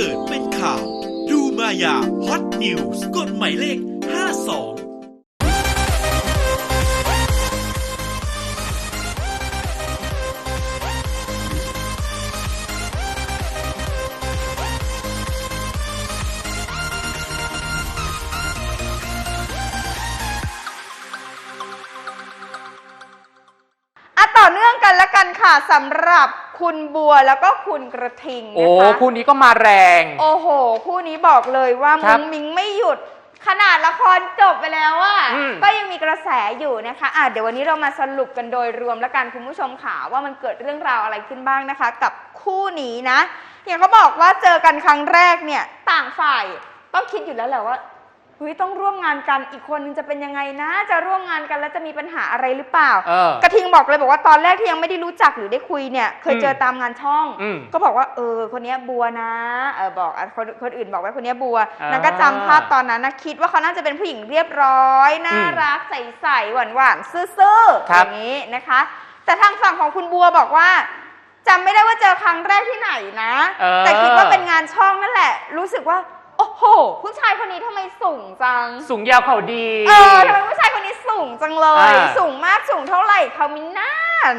เกิดเป็นข่าว ดูมายาฮอตนิวส์กฎหมายเลข 52อะต่อเนื่องกันแล้วกันค่ะสำหรับ คุณบัวแล้วก็คุณกระทิงโอ้นะคะคู่นี้ก็มาแรง โอ้โห คู่นี้บอกเลยว่าครัมุ้บงมิงไม่หยุด ขนาดละครจบไปแล้วอะอืม ก็ยังมีกระแสอยู่นะคะอะเดี๋ยววันนี้เรามาสรุปกันโดยรวมแล้วกันคุณผู้ชมค่ะว่ามันเกิดเรื่องราวอะไรขึ้นบ้างนะคะ กับคู่นี้นะอย่างเขาบอกว่าเจอกันครั้งแรกเนี่ยต่างฝ่ายต้องคิดอยู่แล้วแหละว่า เฮ้ยต้องร่วมงานกันอีกคนนึงจะเป็นยังไงนะ จะร่วมงานกันแล้วจะมีปัญหาอะไรหรือเปล่า เออ กระทิงบอกเลยบอกว่าตอนแรกที่ยังไม่ได้รู้จักหรือได้คุยเนี่ย เคยเจอมตามงานช่อง อืมก็บอกว่าเออคนเนี้ยบัวนะเออบอกอะคนคนอื่นบอกว่าคนเนี้ยบัวอ่าแล้วก็จำภาพตอนนั้นนะคิดว่าเขาน่าจะเป็นผู้หญิงเรียบร้อยน่าอืมรักใสๆหวานๆซื่อๆครัอบ ย่างนี้นะคะ แต่ทางฝั่งของคุณบัวบอกว่าจำไม่ได้ว่าเจอครั้งแรกที่ไหนนะ เออ แต่คิดว่าเป็นงานช่องนั่นแหละ รู้สึกว่า โอ้โห ผู้ชายคนนี้ทำไมสูงจัง สูงยาวเขาดี เออทำไมผู้ชายคนนี้สูงจังเลย อ่าสูงมากสูงเท่าไหร่เขามีหน้า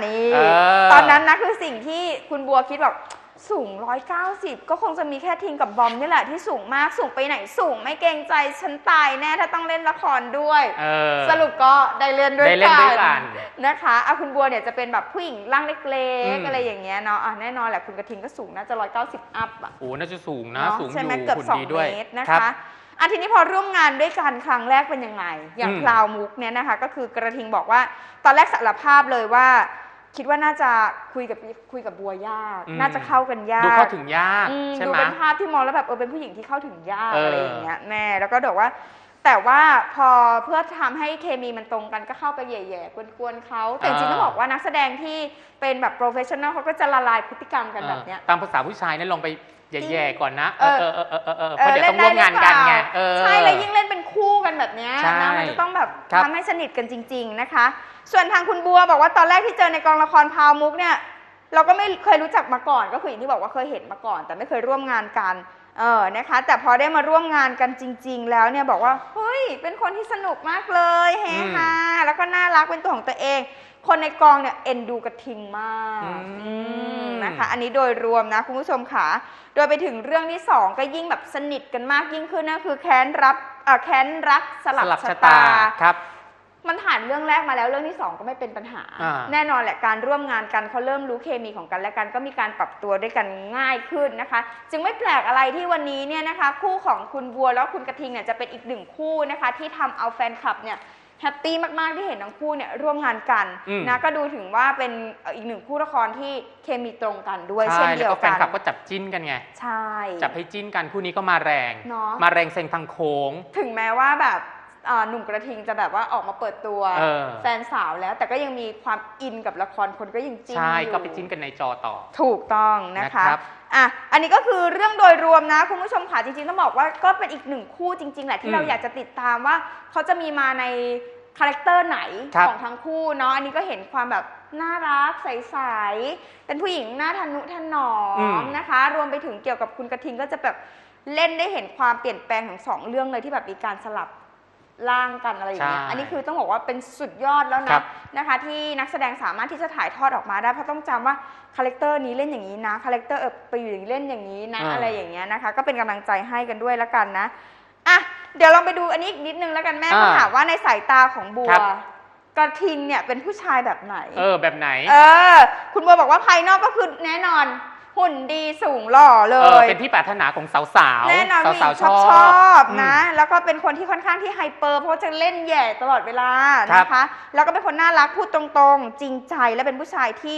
นี่ เออ ตอนนั้นนะคือสิ่งที่คุณบัวคิดแบบ สูง 190 ก็คงจะมีแค่ทิงกับบอมนี่แหละที่สูงมากสูงไปไหนสูงไม่เกรงใจฉันตายแน่ถ้าต้องเล่นละครด้วย เออ สรุปก็ได้เล่นด้วยได้เล่นด้วยกันนะคะอะคุณบัวเนี่ยจะเป็นแบบผู้หญิงร่างเล็อืกมๆอะไรอย่างเงี้ยเนาะอะแน่นอนแหละคุณกระทิงก็สูงน่าจะ 190 อัพอะ โอ้น่าจะสูงนะเนาะสูงอใช่ไหมยู่เกือบหุ่นสองดีด้วย เมตรนะรัคะบอะทีนี้พอร่วมงานด้วยกันครั้งแรกเป็นยังไง อย่างอืม พลาวมุกเนี่ยนะคะ ก็คือกระทิงบอกว่า ตอนแรกสารภาพเลยว่า คิดว่าน่าจะคุยกับคุยกับบัวยาก อืม น่าจะเข้ากันยากดูเข้าถึงยากอืมใช่ดูไหม เป็นภาพที่มองแล้วแบบเออเป็นผู้หญิงที่เข้าถึงยากเอออ อะไรอย่างเงี้ยแม่แล้วก็บอกว่า แต่ว่าพอเพื่อทำให้เคมีมันตรงกันก็เข้าไปแย่ๆกวนๆเขาแต่จริงๆต้องบอกว่านักแสดงที่เป็นแบบโปรเฟชชั่นอลเขาก็จะละลายพฤติกรรมกันแบบเนี้ย เออตามภาษาผู้ชายเนี่ยลองไปแย่ๆก่อนนะเอเอออเออเออเออเออเพราะเดี๋ยวต้องร่วมงานกันไงเออ ใช่แล้วยิ่งเล่นเป็นคู่กันแบบเนี้ยใช่นะมันจะต้องแบบครับ ทำให้สนิทกันจริง ๆนะคะ ส่วนทางคุณบัวบอกว่าตอนแรกที่เจอในกองละครพาวมุกเนี่ย เราก็ไม่เคยรู้จักมาก่อน ก็คืออย่างที่บอกว่าเคยเห็นมาก่อน แต่ไม่เคยร่วมงานกันเออนะคะ แต่พอได้มาร่วมงานกันจริง ๆ แล้วเนี่ยบอกว่าเฮ้ยเป็นคนที่สนุกมากเลยเฮฮาแล้วก็น่ารักเป็นตัวของตัวเอง คนในกองเนี่ยเอ็นดูกระทิงมากอืมอืมนะคะ อันนี้โดยรวมนะคุณผู้ชมค่ะโดยไปถึงเรื่องที่2ก็ยิ่งแบบสนิทกันมากยิ่งขึ้นนะคือแค้นรับอ่าแค้นรักสลับชะตาครับ มันผ่านเรื่องแรกมาแล้วเรื่องที่2ก็ไม่เป็นปัญหา อ่า แน่นอนแหละการร่วมงานกันเขาเริ่มรู้เคมีของกันและกันก็มีการปรับตัวด้วยกันง่ายขึ้นนะคะ จึงไม่แปลกอะไรที่วันนี้เนี่ยนะคะ คู่ของคุณบัวแล้วคุณกระทิงเนี่ยจะเป็นอีกหนึ่งคู่นะคะ ที่ทำเอาแฟนคลับเนี่ยแฮปปี้มากๆที่เห็นทั้งคู่เนี่ยร่วมงานกันอืม นะก็ดูถึงว่าเป็นอีกหนึ่งคู่ละครที่เคมีตรงกันด้วยใช่เช่นแล้เดีวยวก็แฟกันนคลับก็จับจิ้นกันไง ใช่ จับให้จิ้นกันคู่นี้ก็มาแรง เนาะมาแรงเซ็งทางโค้ง ถึงแม้ว่าแบบอ่า หนุ่มกระทิงจะแบบว่าออกมาเปิดตัวเออ แฟนสาวแล้ว แต่ก็ยังมีความอินกับละครคนก็ยังจิ้นใช่อยู่ ก็ไปจิ้นกันในจอต่อ ถูกต้องนะคะนะครับอะอันนี้ก็คือเรื่องโดยรวมนะคุณผู้ชมค่ะจริงๆต้องบอกว่าก็เป็นอีกหนึ่งคู่จริง ๆ แหละที่เราอืมอยากจะติดตามว่าเขาจะมีมาในคาแรคเตอร์ไหนครับของทั้งคู่เนาะอันนี้ก็เห็นความแบบน่ารักใสๆเป็นผู้หญิงหน้าทะนุถนออืมมนะคะ รวมไปถึงเกี่ยวกับคุณกระทิงก็จะแบบเล่นได้เห็นความเปลี่ยนแปลงของสองเรื่องเลยที่แบบมีการสลับ ร่างกันอะไรอย่างเงี้ย ใช่อันนี้คือต้องบอกว่าเป็นสุดยอดแล้วครันะบนะคะ ที่นักแสดงสามารถที่จะถ่ายทอดออกมาได้เพราะต้องจำว่าคาแรคเตอร์นี้เล่นอย่างนี้นะคาแรคเตอร์เออไปอยู่อย่างนี้เล่นอย่างนี้นะอ่า อะไรอย่างเงี้ยนะคะ ก็เป็นกำลังใจให้กันด้วยแล้วกันนะอะเดี๋ยวเราไปดูอันนี้อีกนิดนึงแล้วกันแม่อ่าเขาถามว่าในสายตาของบัว ครับ กระทิงเนี่ยเป็นผู้ชายแบบไหน เออแบบไหน เออ คุณบัวบอกว่าภายนอกก็คือแน่นอน หุ่นดีสูงหล่อเลเออย เป็นที่ปรารถนาของสาวๆแน่นอนสาวผู้หญิงๆชอบชชออบมนะ แล้วก็เป็นคนที่ค่อนข้างที่ไฮเปอร์เพราะว่าจะเล่นแหย่ตลอดเวลาครับนะคะ แล้วก็เป็นคนน่ารักพูดตรงๆ จริงใจและเป็นผู้ชายที่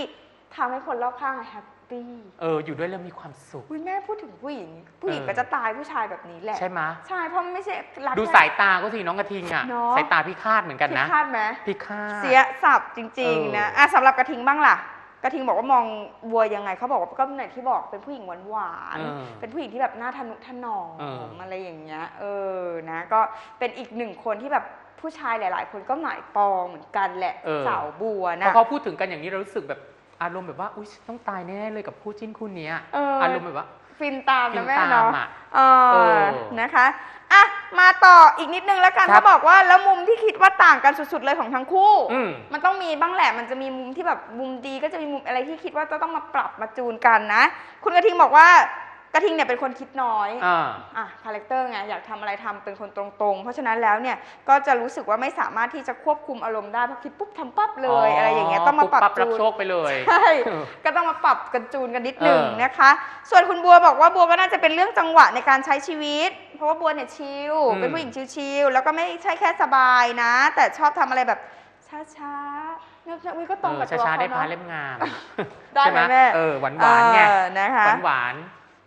ทำให้คนรอบข้างแฮปปี้เออ อยู่ด้วยแล้วมีความสุข อุ้ยแม่พูดถึงผู้หญิง ผู้หญิงเออ ก็จะตายผู้ชายแบบนี้แหละ ใช่ไหมใช่เพราะมันไม่ใช่รักดูสายตาก็สิน้องกระทิงอะ เนอะ สายตาพิฆาตเหมือนกันพินะคาดไหมพิฆาต เสียสับจริงเออๆนะอะสำหรับกระทิงบ้างล่ะ กระทิงบอกว่ามองวัวยังไงเขาบอกว่าก็เหมือนที่บอกเป็นผู้หญิงหวานเออๆเป็นผู้หญิงที่แบบหน้าทะนุถนอมเอออะไรอย่างเงี้ยเออนะก็เป็นอีกหนึ่งคนที่แบบผู้ชายหลาย ๆ คนก็หมายปองเหมือนกันแหละเออสาวบัวพนะอเขาพูดถึงกันอย่างนี้เรารู้สึกแบบอารมณ์แบบว่าอุ้ยฉันต้องตายแน่ๆเลยกับคู่จิ้นคู่เนี้ยเออออารมณ์แบบว่าฟินตามฟินะนแม่ตามเนาะอะเอเอออนะคะอะ มาต่ออีกนิดนึงแล้วกันครับเขาบอกว่าแล้วมุมที่คิดว่าต่างกันสุดๆเลยของทั้งคู่ อืม มันต้องมีบ้างแหละมันจะมีมุมที่แบบมุมดีก็จะมีมุมอะไรที่คิดว่าจะต้องมาปรับมาจูนกันนะ คุณกระทิงบอกว่า กระทิงเนี่ยเป็นคนคิดน้อยอ่า อะคาแรคเตอร์ไงอยากทำอะไรทำเป็นคนตรงๆ เพราะฉะนั้นแล้วเนี่ยก็จะรู้สึกว่าไม่สามารถที่จะควบคุมอารมณ์ได้เพราะคิดปุ๊บทำปั๊บเลยอะไรอย่างเงี้ยต้องมาปรับปุ๊บปั๊บรับจูนโชคไปเลย ใช่ ก็ต้องมาปรับกันจูนกันนิดหนึ่งเออนะคะ ส่วนคุณบัวบอกว่าบัวก็น่าจะเป็นเรื่องจังหวะในการใช้ชีวิต เพราะว่าบัวเนี่ยชิล อืม เป็นผู้หญิงชิลๆ แล้วก็ไม่ใช่แค่สบายนะ แต่ชอบทำอะไรแบบช้าๆเนี่ยอุ้ยก็ตรงกับเอตัวอช้าเขาๆได้พาเนาะเล่มงามได้ใช่ไหมแม่เออหวานหวานๆไงเออนะคะ หวานหวาน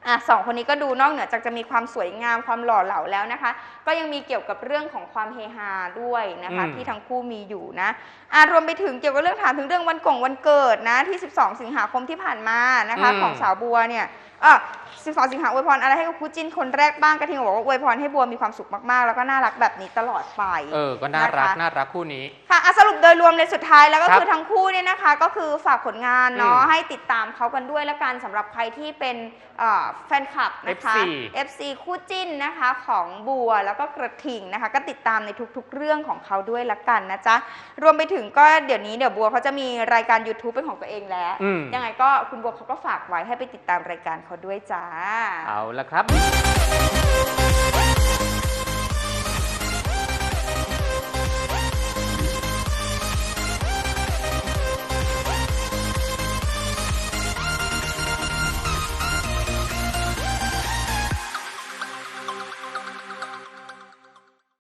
อะสองคนนี้ก็ดูนอกเหนือจากจะมีความสวยงามความหล่อเหลาแล้วนะคะ ก็ยังมีเกี่ยวกับเรื่องของความเฮฮาด้วยนะคะ อืม ที่ทั้งคู่มีอยู่นะอะรวมไปถึงเกี่ยวกับเรื่องถามถึงเรื่องวันกงวันเกิดนะที่ 12 สิงหาคมที่ผ่านมานะคะ อืม ของสาวบัวเนี่ย เออ12สิงหาอวยพรอะไรให้กับคู่จิ้นคนแรกบ้างกระทิงบอกว่าอวยพรให้บัวมีความสุขมากๆ แล้วก็น่ารักแบบนี้ตลอดไปเออ ก็น่ารักนะคะ น่ารักคู่นี้ ค่ะอะสรุปโดยรวมเลยสุดท้ายแล้วก็ครับคือทั้งคู่เนี่ยนะคะ ก็คือฝากผลงานเนาะอืมให้ติดตามเขากันด้วยแล้วกันสำหรับใครที่เป็นเอ่อแฟนคลับนะคะ FC FC คู่จิ้นนะคะของบัวแล้วก็กระทิงนะคะ ก็ติดตามในทุกๆ เรื่องของเขาด้วยละกันนะจ๊ะ รวมไปถึงก็เดี๋ยวนี้เดี๋ยวบัวเขาจะมีรายการ YouTube เป็นของตัวเองแล้ว อืม ยังไงก็คุณบัวเขาก็ฝากไว้ให้ไปติดตามรายการเขาด้วยจ้า เอาละครับ